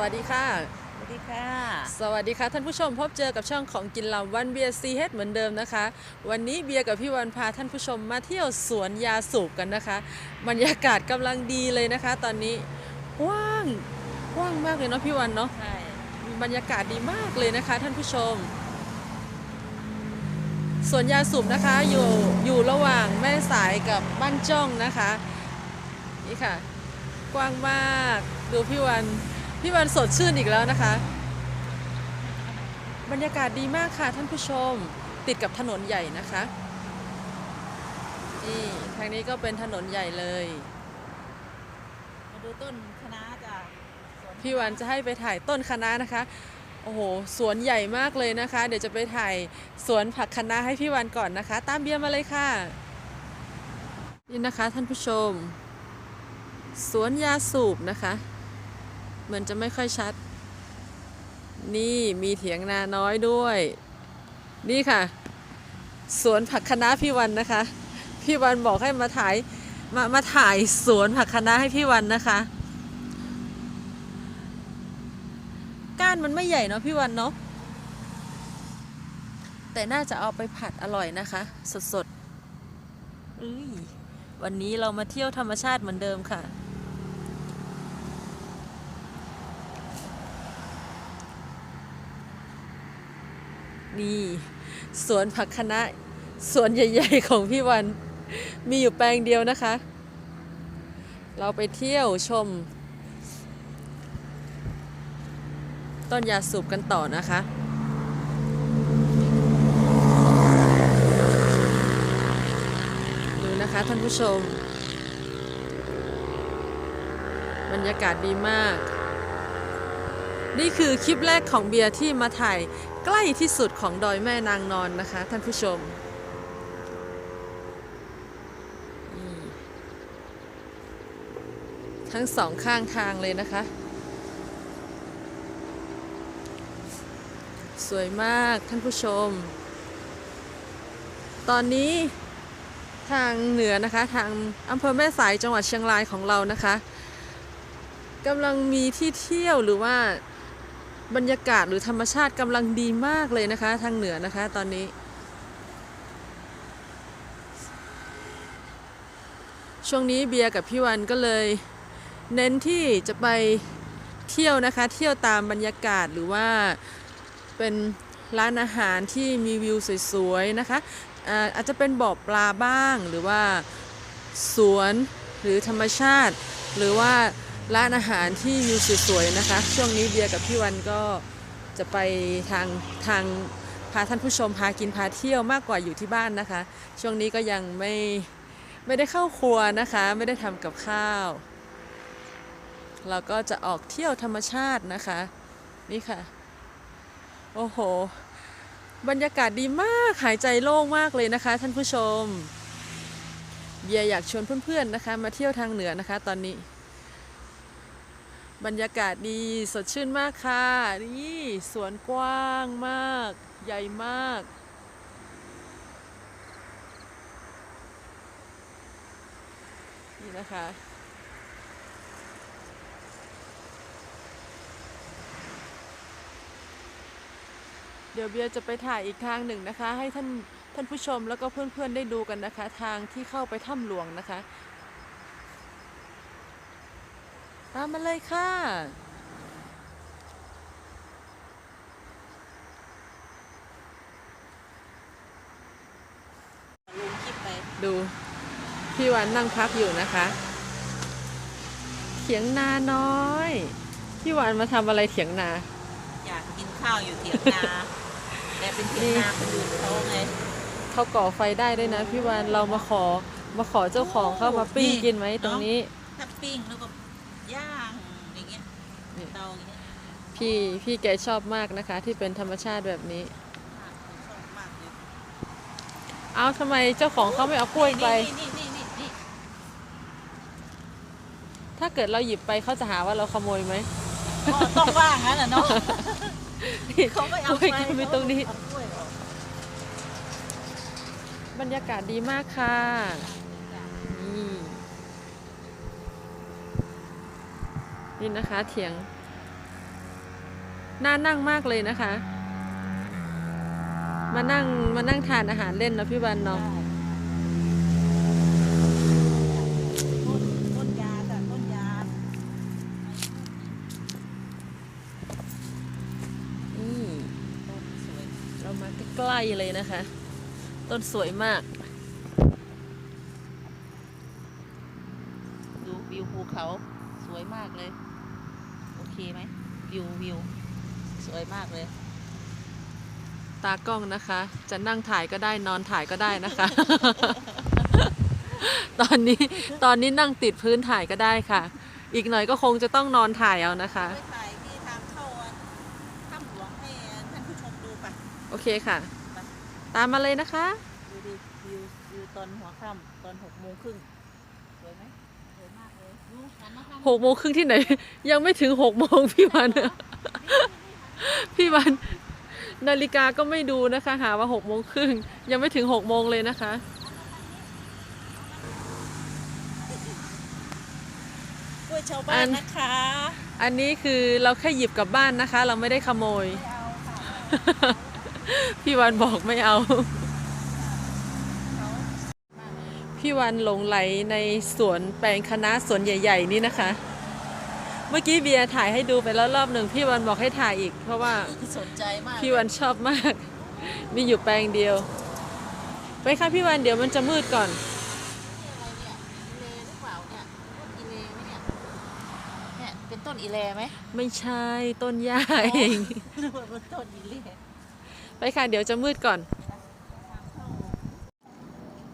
วัสดีค่ะ สวัสดีค่ะ สวัสดีค่ะท่านผู้ชมพบเจอกับช่องของกินลำวันเบียร์ซีเฮดเหมือนเดิมนะคะ วันนี้เบียร์กับพี่วันพาท่านผู้ชมมาเที่ยวสวนยาสูบกันนะคะ บรรยากาศกำลังดีเลยนะคะ ตอนนี้ว่างว่างมากเลยเนาะพี่วันเนาะใช่บรรยากาศดีมากเลยนะคะ ท่านผู้ชมสวนยาสูบนะคะอยู่อยู่ระหว่างแม่สายกับบ้านจ้องนะคะ นี่ค่ะ กว้างมากดูพี่วัน พี่วันสดชื่นอีกแล้วนะคะ บรรยากาศดีมากค่ะท่านผู้ชมติดกับถนนใหญ่นะคะนี่ทางนี้ก็เป็นถนนใหญ่เลย มาดูต้นคะน้าจ้ะสวนพี่วันจะให้ไปถ่ายต้นคะน้านะคะ โอ้โห สวนใหญ่มากเลยนะคะ เดี๋ยวจะไปถ่ายสวนผักคะน้าให้พี่วันก่อนนะคะ ตามเบียร์มาเลยค่ะ นี่นะคะท่านผู้ชม สวนยาสูบนะคะ เหมือนจะไม่ค่อยชัด นี่มีเถียงนาน้อยด้วย นี่ค่ะ สวนผักคะน้าพี่วันนะคะ พี่วันบอกให้มาถ่ายมามาถ่ายสวนผักคะน้าให้พี่วันนะคะ ก้านมันไม่ใหญ่เนาะพี่วันเนาะแต่น่าจะเอาไปผัดอร่อยนะคะ สดๆอุ้ยวันนี้เรามาเที่ยวธรรมชาติเหมือนเดิมค่ะ นี่ สวนผักคะน้าสวนใหญ่ๆของพี่วัน มีอยู่แปลงเดียวนะคะ เราไปเที่ยวชม ต้นยาสูบกันต่อนะคะดูนะคะท่านผู้ชม บรรยากาศดีมาก นี่คือคลิปแรกของเบียร์ที่มาถ่าย ใกล้ที่สุดของดอยแม่นางนอนนะคะ ท่านผู้ชม ทั้งสองข้างทางเลยนะคะ สวยมากท่านผู้ชม ตอนนี้ทางเหนือนะคะ ทางอำเภอแม่สายจังหวัดเชียงรายของเรานะคะกำลังมีที่เที่ยวหรือว่า บรรยากาศหรือธรรมชาติกำลังดีมากเลยนะคะ ทางเหนือนะคะ ตอนนี้ ช่วงนี้เบียร์กับพี่วันก็เลย เน้นที่จะไปเที่ยวนะคะ เที่ยวตามบรรยากาศหรือว่าเป็นร้านอาหารที่มีวิวสวยๆนะคะอ่าอาจจะเป็นบ่อปลาบ้างหรือว่าสวนหรือธรรมชาติ หรือว่า ร้านอาหารที่วิวสวยๆนะคะ ช่วงนี้เบียร์กับพี่วันก็จะไปทางทางพาท่านผู้ชมพากินพาเที่ยวมากกว่าอยู่ที่บ้านนะคะ ช่วงนี้ก็ยังไม่ไม่ได้เข้าครัวนะคะ ไม่ได้ทำกับข้าว เราก็จะออกเที่ยวธรรมชาตินะคะ นี่ค่ะ โอ้โห บรรยากาศดีมากหายใจโล่งมากเลยนะคะ ท่านผู้ชม เบียร์อยากชวนเพื่อนๆนะคะ มาเที่ยวทางเหนือนะคะ ตอนนี้ บรรยากาศดีสดชื่นมากค่ะ นี่สวนกว้างมาก ใหญ่มาก นี่นะคะ เดี๋ยวเบียจะไปถ่ายอีกทางหนึ่งนะคะ ให้ท่านท่านผู้ชมแล้วก็เพื่อนๆได้ดูกันนะคะ ทางที่เข้าไปถ้ำหลวงนะคะ ตามมาเลยค่ะลงคลิปไปดู พี่วันนั่งพักอยู่นะคะ เถียงนาน้อย พี่วันมาทำอะไรเถียงนา อยากกินข้าวอยู่เถียงนา แต่เป็นเถียงนาคนอื่นเขาไงเขาก่อไฟได้ด้วยนะ พี่วันเรามาขอมาขอเจ้าของเข้ามาปิ้งกินไหมตรงนี้ ถ้าปิ้งแล้วก็ ย่างอย่างเงี้ยนี่เตาอย่างเงี้ยพี่พี่แกชอบมากนะคะ ที่เป็นธรรมชาติแบบนี้มากชอบมากเลยเอาทำไมเจ้าของเขาไม่เอากล้วยไป นี่นี่นี่นี่ถ้าเกิดเราหยิบไปเขาจะหาว่าเราขโมยไหม ก็ต้องว่างงั้นแหละเนาะเขาไม่เอากล้วยก็มีตรงนี้เอากล้วยออก บรรยากาศดีมากค่ะ นี่ นี่นะคะเถียง น่านั่งมากเลยนะคะ มานั่งมานั่งทานอาหารเล่นนะพี่วันเนาะต้นยาต้นยาเรามาใกล้ๆเลยนะคะ ต้นสวยมาก ดูวิวภูเขาสวยมากเลย โอ เคไหมวิววิวสวยมากเลย ตากล้องนะคะ จะนั่งถ่ายก็ได้นอนถ่ายก็ได้นะคะ ตอนนี้ตอนนี้นั่งติดพื้นถ่ายก็ได้ค่ะ อีกหน่อยก็คงจะต้องนอนถ่ายเอานะคะ ไปถ่ายที่ทางเข้าถ้ำหลวงให้ท่านผู้ชมดูไปโอเคค่ะ ตามมาเลยนะคะ ดูดิวิววิวตอนหัวค่ำตอนหกโมงครึ่งสวยไหมส วยมากเลยดูหันมาทางหกโมงครึ่งที่ไหน ยังไม่ถึงหกโมงพี่วัน พี่วัน นาฬิกาก็ไม่ดูนะคะ หาว่าหกโมงครึ่งยังไม่ถึงหกโมงเลยนะคะ กล้วยชาวบ้าอันน นะคะอันนี้คือเราแค่หยิบกลับบ้านนะคะ เราไม่ได้ขโมย ไม่เอาค่ะพี่วันบอกไม่เอา เขามากเลย พี่วันหลงไหลในสวนแปลงคณะสวนใหญ่ ๆ นี่นะคะ เมื่อกี้เบียร์ถ่ายให้ดูไปแล้วรอบหนึ่งพี่วันบอกให้ถ่ายอีก เพราะว่าสนใจมากพี่วันชอบมาก มีอยู่แปลงเดียว ไปค่ะพี่วันเดี๋ยวมันจะมืดก่อนนี่อะไรเนี่ยอีเลหรือเปล่าเนี่ยต้นอีเลไหมเนี่ยเนี่ยเป็นต้นอีเลไหมไม่ใช่ต้นหญ้าเองหรือว่าเป็นต้นอีเลไปค่ะเดี๋ยวจะมืดก่อน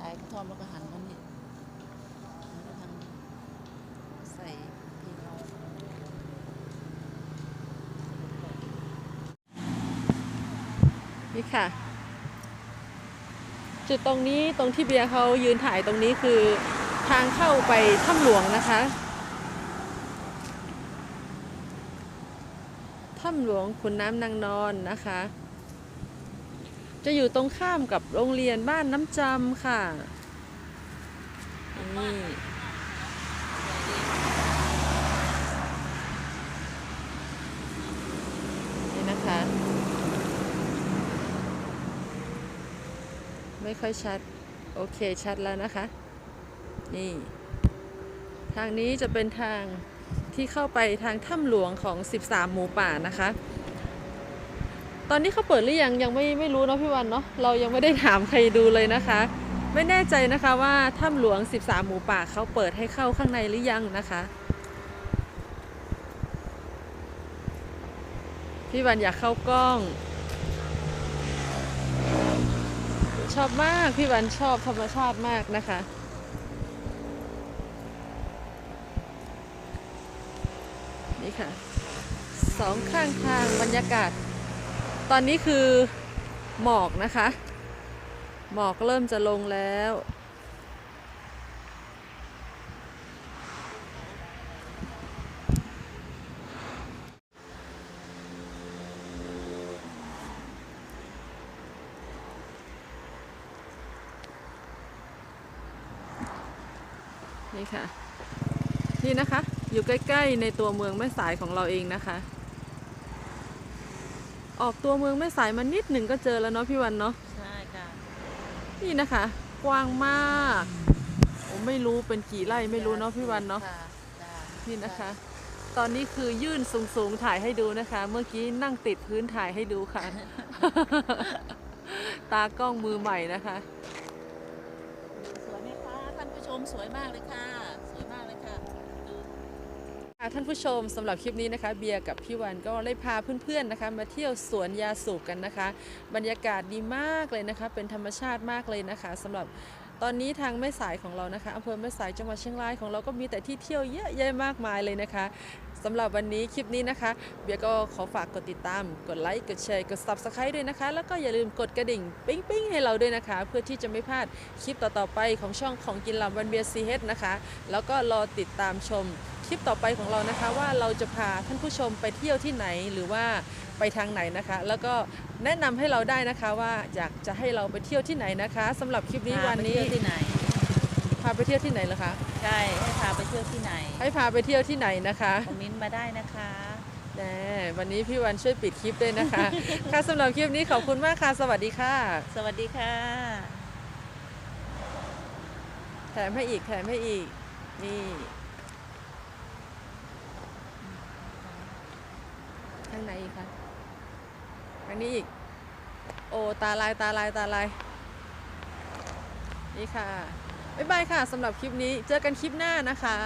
ขายกระท่อมแล้วก็หันมันนี่หันไปทางใส่เพลงเรา นี่ค่ะ จุดตรงนี้ตรงที่เบียร์เขายืนถ่ายตรงนี้คือทางเข้าไปถ้ำหลวงนะคะถ้ำหลวงขุนน้ำนางนอนนะคะ จะอยู่ตรงข้ามกับโรงเรียนบ้านน้ำจำค่ะนี่นี่นะคะ ไม่ค่อยชัด โอเคชัดแล้วนะคะ นี่ ทางนี้จะเป็นทางที่เข้าไปทางถ้ำหลวงของ 13 หมูป่านะคะ ตอนนี้เขาเปิดหรือยังยังไม่ไม่รู้เนาะพี่วันเนาะเรายังไม่ได้ถามใครดูเลยนะคะ ไม่แน่ใจนะคะว่าถ้ำหลวง 13 หมูป่าเขาเปิดให้เข้าข้างในหรือยังนะคะพี่วันอยากเข้ากล้อง ชอบมาก พี่วันชอบธรรมชาติมากนะคะ นี่ค่ะสองข้างทางบรรยากาศ ตอนนี้คือหมอกนะคะ หมอกเริ่มจะลงแล้ว นี่ค่ะ นี่นะคะ อยู่ใกล้ ๆ ในตัวเมืองแม่สายของเราเองนะคะ ออกตัวเมืองแม่สายมานิดหนึ่งก็เจอแล้วเนาะพี่วันเนาะใช่ค่ะนี่นะคะ กว้างมากผมไม่รู้เป็นกี่ไร่ไม่รู้เนาะพี่วันเนาะค่จ้ะนี่นะคะ ตอนนี้คือยื่นสูงๆถ่ายให้ดูนะคะ เมื่อกี้นั่งติดพื้นถ่ายให้ดูค่ะ ตากล้องมือใหม่นะคะ สวยไหมคะท่านผู้ช มสวยมากเลยค่ะ สวยมากเลยค่ะค่ะท่านผู้ชมสำหรับคลิปนี้นะคะ เบียร์กับพี่วันก็ได้พาเพื่อนๆนะคะ มาเที่ยวสวนยาสูบกันนะคะ บรรยากาศดีมากเลยนะคะ เป็นธรรมชาติมากเลยนะคะสำหรับตอนนี้ทางแม่สายของเรานะคะอำเภอแม่สายจังหวัดเชียงรายของเราก็มีแต่ที่เที่ยวเยอะแยะมากมายเลยนะคะ สำหรับวันนี้คลิปนี้นะคะ เบียก็ขอฝากกดติดตาม กดไลค์ กดแชร์ กด subscribe ด้วยนะคะ แล้วก็อย่าลืมกดกระดิ่ง ปิ๊งๆให้เราด้วยนะคะ เพื่อที่จะไม่พลาดคลิปต่อๆไปของช่องของกินลำวันเบียร์ซีเฮดนะคะ แล้วก็รอติดตามชมคลิปต่อไปของเรานะคะ ว่าเราจะพาท่านผู้ชมไปเที่ยวที่ไหนหรือว่าไปทางไหนนะคะ แล้วก็แนะนำให้เราได้นะคะว่าอยากจะให้เราไปเที่ยวที่ไหนนะคะสำหรับคลิปนี้วันนี้ ไปเที่ยวที่ไหน พาไปเที่ยวที่ไหนเหรอคะ ใช่ให้พาไปเที่ยวที่ไหนให้พาไปเที่ยวที่ไหนนะคะคอมเมนต์มาได้นะคะแน่วันนี้พี่วันช่วยปิดคลิปด้วยนะคะ ค่ะสำหรับคลิปนี้ขอบคุณมากค่ะ สวัสดีค่ะ สวัสดีค่ะ แถมให้อีกแถมให้อีก นี่ข้างในอีกค่ะอันนี้อีก โอ้ ตาลายตาลายตาลาย นี่ค่ะ บ๊ายบายค่ะสำหรับคลิปนี้เจอกันคลิปหน้านะคะ